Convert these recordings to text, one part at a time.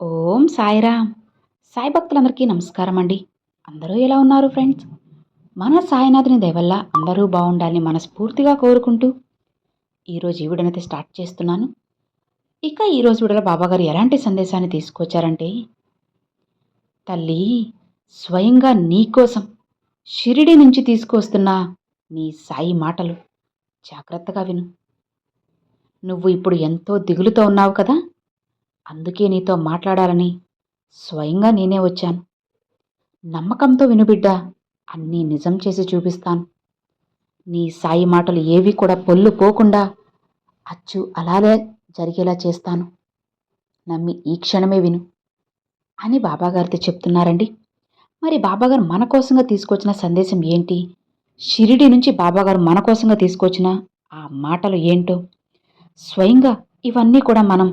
ఓం సాయిరామ్. సాయి భక్తులందరికీ నమస్కారం అండి. అందరూ ఎలా ఉన్నారు ఫ్రెండ్స్? మన సాయినాథుని దయవల్ల అందరూ బాగుండాలని మనస్ఫూర్తిగా కోరుకుంటూ ఈరోజు ఈ వీడియోనైతే స్టార్ట్ చేస్తున్నాను. ఇక ఈరోజు వీడియోలో బాబాగారు ఎలాంటి సందేశాన్ని తీసుకొచ్చారంటే తల్లి స్వయంగా నీకోసం షిరిడి నుంచి తీసుకొస్తున్న నీ సాయి మాటలు జాగ్రత్తగా విను. నువ్వు ఇప్పుడు ఎంతో దిగులుతో ఉన్నావు కదా అందుకే నీతో మాట్లాడాలని స్వయంగా నేనే వచ్చాను. నమ్మకంతో వినుబిడ్డా అన్నీ నిజం చేసి చూపిస్తాను. నీ సాయి మాటలు ఏవి కూడా పొల్లు పోకుండా అచ్చు అలాగే జరిగేలా చేస్తాను. నమ్మి ఈ క్షణమే విను అని బాబాగారితో చెప్తున్నారండి. మరి బాబాగారు మన కోసంగా తీసుకొచ్చిన సందేశం ఏంటి? షిరిడి నుంచి బాబాగారు మన కోసంగా తీసుకొచ్చిన ఆ మాటలు ఏంటో? స్వయంగా ఇవన్నీ కూడా మనం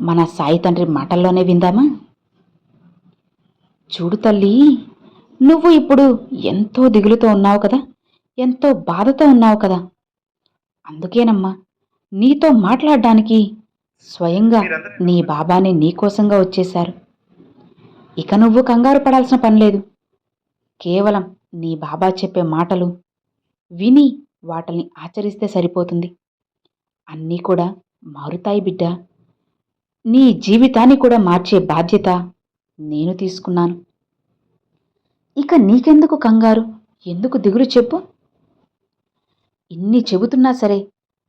మన సాయి తండ్రి మాటల్లోనే విందామా? చూడు తల్లి నువ్వు ఇప్పుడు ఎంతో దిగులుతో ఉన్నావు కదా ఎంతో బాధతో ఉన్నావు కదా. అందుకేనమ్మా నీతో మాట్లాడడానికి స్వయంగా నీ బాబాని నీకోసంగా వచ్చేశారు. ఇక నువ్వు కంగారు పడాల్సిన పని లేదు. కేవలం నీ బాబా చెప్పే మాటలు విని వాటిని ఆచరిస్తే సరిపోతుంది. అన్నీ కూడా మారుతాయి బిడ్డ. నీ జీవితాన్ని కూడా మార్చే బాధ్యత నేను తీసుకున్నాను. ఇక నీకెందుకు కంగారు? ఎందుకు దిగులు చెప్పు? ఇన్ని చెబుతున్నా సరే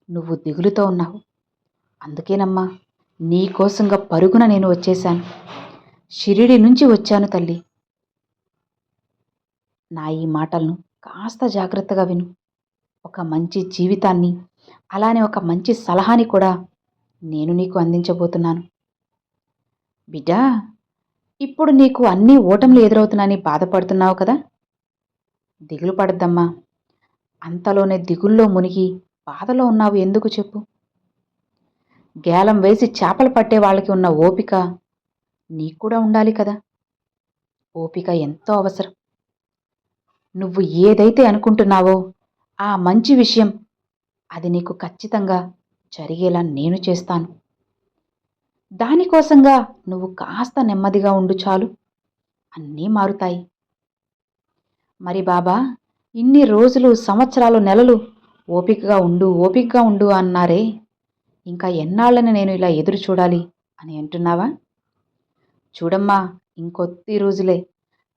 నువ్వు దిగులుతో ఉన్నావు. అందుకేనమ్మా నీకోసంగా పరుగున నేను వచ్చేశాను. షిరిడి నుంచి వచ్చాను తల్లి. నా ఈ మాటలను కాస్త జాగ్రత్తగా విను. ఒక మంచి జీవితాన్ని అలానే ఒక మంచి సలహాని కూడా నేను నీకు అందించబోతున్నాను. బిడ్డా ఇప్పుడు నీకు అన్ని ఓటములు ఎదురవుతున్నాయని బాధపడుతున్నావు కదా? దిగులు పడద్దమ్మా. అంతలోనే దిగుల్లో మునిగి బాధలో ఉన్నావు ఎందుకు చెప్పు? గేలం వేసి చేపలు పట్టే వాళ్ళకి ఉన్న ఓపిక నీకు కూడా ఉండాలి కదా. ఓపిక ఎంతో అవసరం. నువ్వు ఏదైతే అనుకుంటున్నావో ఆ మంచి విషయం అది నీకు ఖచ్చితంగా జరిగేలా నేను చేస్తాను. దానికోసంగా నువ్వు కాస్త నెమ్మదిగా ఉండు చాలు. అన్నీ మారుతాయి. మరి బాబా ఇన్ని రోజులు సంవత్సరాలు నెలలు ఓపికగా ఉండు ఓపికగా ఉండు అన్నారే. ఇంకా ఎన్నాళ్ళని నేను ఇలా ఎదురు చూడాలి అని అంటున్నావా? చూడమ్మా ఇంకొద్ది రోజులే.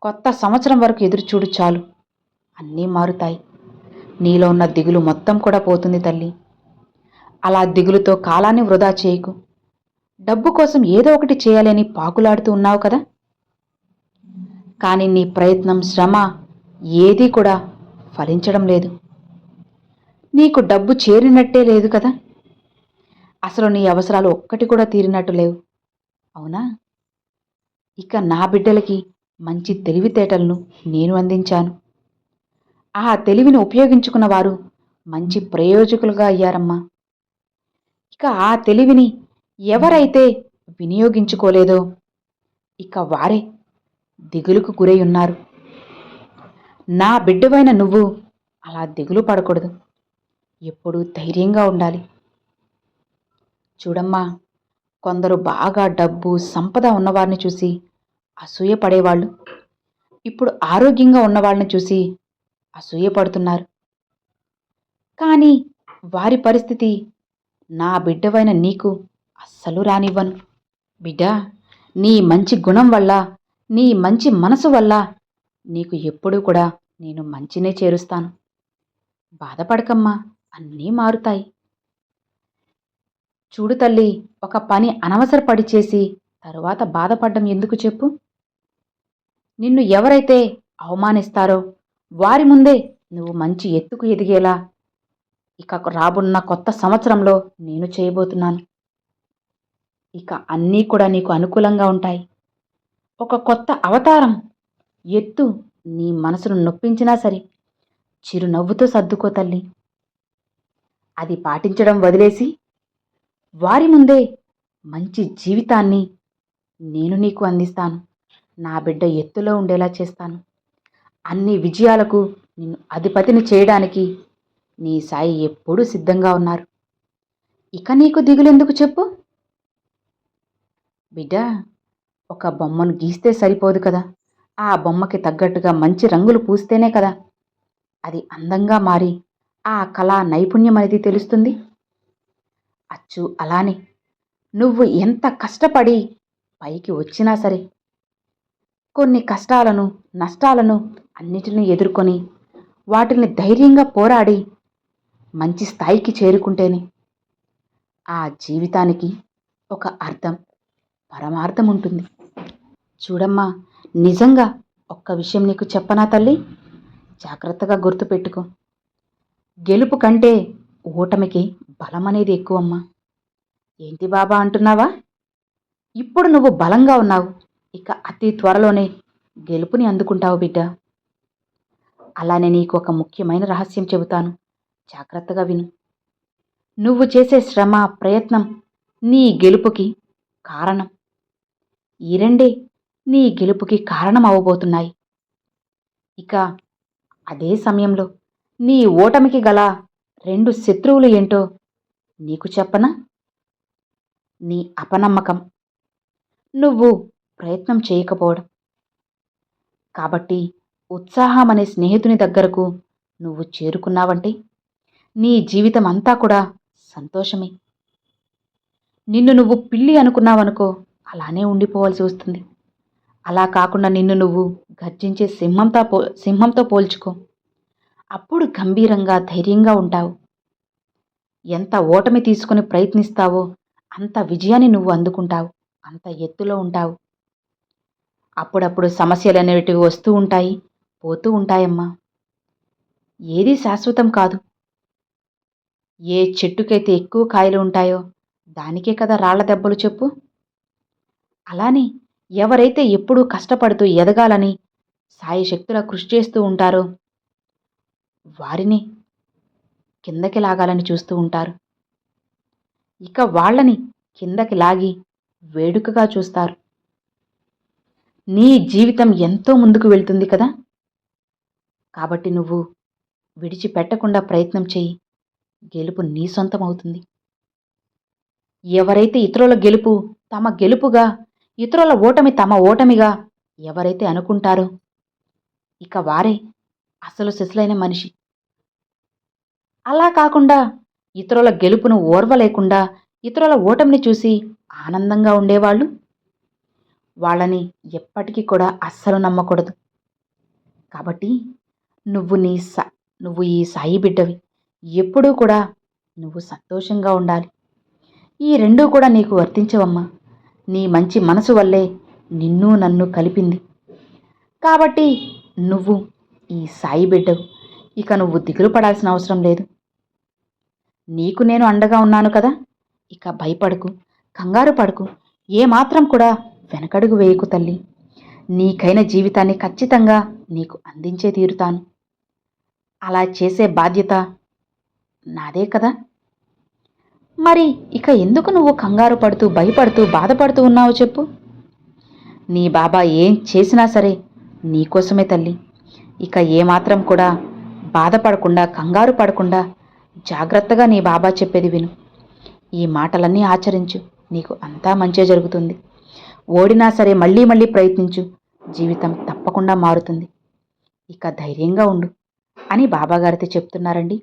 కొత్త సంవత్సరం వరకు ఎదురు చూడు చాలు. అన్నీ మారుతాయి. నీలో ఉన్న దిగులు మొత్తం కూడా పోతుంది తల్లి. అలా దిగులుతో కాలాన్ని వృధా చేయకు. డబ్బు కోసం ఏదో ఒకటి చేయాలని పాకులాడుతూ ఉన్నావు కదా? కానీ నీ ప్రయత్నం శ్రమ ఏదీ కూడా ఫలించడం లేదు. నీకు డబ్బు చేరినట్టే లేదు కదా? అసలు నీ అవసరాలు ఒక్కటి కూడా తీరినట్టు లేవు. అవునా? ఇక నా బిడ్డలకి మంచి తెలివితేటలను నేను అందించాను. ఆ తెలివిని ఉపయోగించుకున్న వారు మంచి ప్రయోజకులుగా అయ్యారమ్మా. ఇక ఆ తెలివిని ఎవరైతే వినియోగించుకోలేదో ఇక వారే దిగులుకు గురై ఉన్నారు నా బిడ్డవైన నువ్వు అలా దిగులు పడకూడదు. ఎప్పుడూ ధైర్యంగా ఉండాలి. చూడమ్మా కొందరు బాగా డబ్బు సంపద ఉన్నవారిని చూసి అసూయ పడేవాళ్ళు ఇప్పుడు ఆరోగ్యంగా ఉన్నవాళ్ళని చూసి అసూయ పడుతున్నారు కానీ వారి పరిస్థితి నా బిడ్డవైన నీకు అస్సలు రానివ్వను. బిడ్డా నీ మంచి గుణం వల్ల నీ మంచి మనసు వల్ల నీకు ఎప్పుడూ కూడా నేను మంచినే చేరుస్తాను. బాధపడకమ్మా అన్నీ మారుతాయి. చూడు తల్లి ఒక పని అనవసరపడి చేసి తరువాత బాధపడ్డం ఎందుకు చెప్పు? నిన్ను ఎవరైతే అవమానిస్తారో వారి ముందే నువ్వు మంచి ఎత్తుకు ఎదిగేలా ఇక రాబున్న కొత్త సంవత్సరంలో నేను చేయబోతున్నాను. ఇక అన్నీ కూడా నీకు అనుకూలంగా ఉంటాయి. ఒక కొత్త అవతారం ఎత్తు నీ మనసును నొప్పించినా సరే చిరునవ్వుతో సర్దుకో తల్లి. అది పాటించడం వదిలేసి వారి ముందే మంచి జీవితాన్ని నేను నీకు అందిస్తాను. నా బిడ్డ ఎత్తులో ఉండేలా చేస్తాను. అన్ని విజయాలకు నిన్ను అధిపతిని చేయడానికి నీ సాయి ఎప్పుడూ సిద్ధంగా ఉన్నారు. ఇక నీకు దిగులెందుకు చెప్పు? బిడ్డ ఒక బొమ్మను గీస్తే సరిపోదు కదా. ఆ బొమ్మకి తగ్గట్టుగా మంచి రంగులు పూస్తేనే కదా. అది అందంగా మారి ఆ కళా నైపుణ్యం అనేది తెలుస్తుంది. అచ్చు అలానే నువ్వు ఎంత కష్టపడి పైకి వచ్చినా సరే కొన్ని కష్టాలను నష్టాలను అన్నిటిని ఎదుర్కొని వాటిని ధైర్యంగా పోరాడి మంచి స్థాయికి చేరుకుంటేనే ఆ జీవితానికి ఒక అర్థం పరమార్థం ఉంటుంది. చూడమ్మా నిజంగా ఒక్క విషయం నీకు చెప్పనా తల్లి? జాగ్రత్తగా గుర్తుపెట్టుకో గెలుపు కంటే ఓటమికి బలం అనేది ఎక్కువమ్మా. ఏంటి బాబా అంటున్నావా? ఇప్పుడు నువ్వు బలంగా ఉన్నావు ఇక అతి త్వరలోనే గెలుపుని అందుకుంటావు బిడ్డ. అలానే నీకు ఒక ముఖ్యమైన రహస్యం చెబుతాను. జాగ్రత్తగా విను. నువ్వు చేసే శ్రమ ప్రయత్నం నీ గెలుపుకి కారణం. ఈ రెండే నీ గెలుపుకి కారణం అవ్వబోతున్నాయి ఇక అదే సమయంలో నీ ఓటమికి గల రెండు శత్రువులు ఏంటో నీకు చెప్పనా? నీ అపనమ్మకం. నువ్వు ప్రయత్నం చేయకపోవడం. కాబట్టి ఉత్సాహం అనే స్నేహితుని దగ్గరకు నువ్వు చేరుకున్నావంటే నీ జీవితం అంతా కూడా సంతోషమే. నిన్ను నువ్వు పిల్లి అనుకున్నావనుకో అలానే ఉండిపోవాల్సి వస్తుంది. అలా కాకుండా నిన్ను నువ్వు గర్జించే సింహంతో పో సింహంతో పోల్చుకో. అప్పుడు గంభీరంగా ధైర్యంగా ఉంటావు. ఎంత ఓటమి తీసుకుని ప్రయత్నిస్తావో అంత విజయాన్ని నువ్వు అందుకుంటావు. అంత ఎత్తులో ఉంటావు. అప్పుడప్పుడు సమస్యలు అనేటివి వస్తూ ఉంటాయి పోతూ ఉంటాయమ్మా. ఏది శాశ్వతం కాదు. ఏ చెట్టుకైతే ఎక్కువ కాయలు ఉంటాయో దానికే కదా రాళ్ళ దెబ్బలు చెప్పు. అలానే ఎవరైతే ఎప్పుడూ కష్టపడుతూ ఎదగాలని సాయి శక్తుల కృషి చేస్తూ ఉంటారో వారిని కిందకి లాగాలని చూస్తూ ఉంటారు. ఇక వాళ్ళని కిందకి లాగి వేడుకగా చూస్తారు. నీ జీవితం ఎంతో ముందుకు వెళ్తుంది కదా? కాబట్టి నువ్వు విడిచిపెట్టకుండా ప్రయత్నం చేయి. గెలుపు నీ సొంతం అవుతుంది ఎవరైతే ఇతరుల గెలుపు తమ గెలుపుగా ఇతరుల ఓటమి తమ ఓటమిగా ఎవరైతే అనుకుంటారో ఇక వారే అసలు శిశులైన మనిషి. అలా కాకుండా ఇతరుల గెలుపును ఓర్వలేకుండా ఇతరుల ఓటమిని చూసి ఆనందంగా ఉండేవాళ్ళు వాళ్ళని ఎప్పటికీ కూడా అస్సలు నమ్మకూడదు. కాబట్టి నువ్వు నీ స నువ్వు ఈ సాయి బిడ్డవి. ఎప్పుడూ కూడా నువ్వు సంతోషంగా ఉండాలి. ఈ రెండూ కూడా నీకు వర్తించవమ్మా. నీ మంచి మనసు వల్లే నిన్ను నన్ను కలిపింది. కాబట్టి నువ్వు ఈ సాయి బిడ్డవు. ఇక నువ్వు దిగులు పడాల్సిన అవసరం లేదు. నీకు నేను అండగా ఉన్నాను కదా. ఇక భయపడకు కంగారు పడకు. ఏమాత్రం కూడా వెనకడుగు వేయకు తల్లి. నీకైన జీవితాన్ని ఖచ్చితంగా నీకు అందించే తీరుతాను. అలా చేసే బాధ్యత నాదే కదా. మరి ఇక ఎందుకు నువ్వు కంగారు పడుతూ భయపడుతూ బాధపడుతూ ఉన్నావో చెప్పు. నీ బాబా ఏం చేసినా సరే నీకోసమే తల్లి. ఇక ఏమాత్రం కూడా బాధపడకుండా కంగారు పడకుండా జాగ్రత్తగా నీ బాబా చెప్పేది విను. ఈ మాటలన్నీ ఆచరించు. నీకు అంతా మంచే జరుగుతుంది. ఓడినా సరే మళ్ళీ మళ్ళీ ప్రయత్నించు. జీవితం తప్పకుండా మారుతుంది. ఇక ధైర్యంగా ఉండు అని బాబాగారితో చెప్తున్నారండి.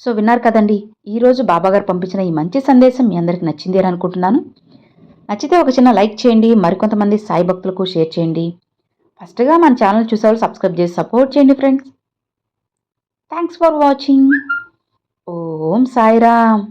సో విన్నారు కదండి ఈరోజు బాబాగారు పంపించిన ఈ మంచి సందేశం మీ అందరికి నచ్చింది అని అనుకుంటున్నాను. నచ్చితే ఒక చిన్న లైక్ చేయండి మరికొంతమంది సాయి భక్తులకు షేర్ చేయండి. ఫస్ట్గా మన ఛానల్ చూసేవాళ్ళు సబ్స్క్రైబ్ చేసి సపోర్ట్ చేయండి friends. Thanks for watching. Om Sairam.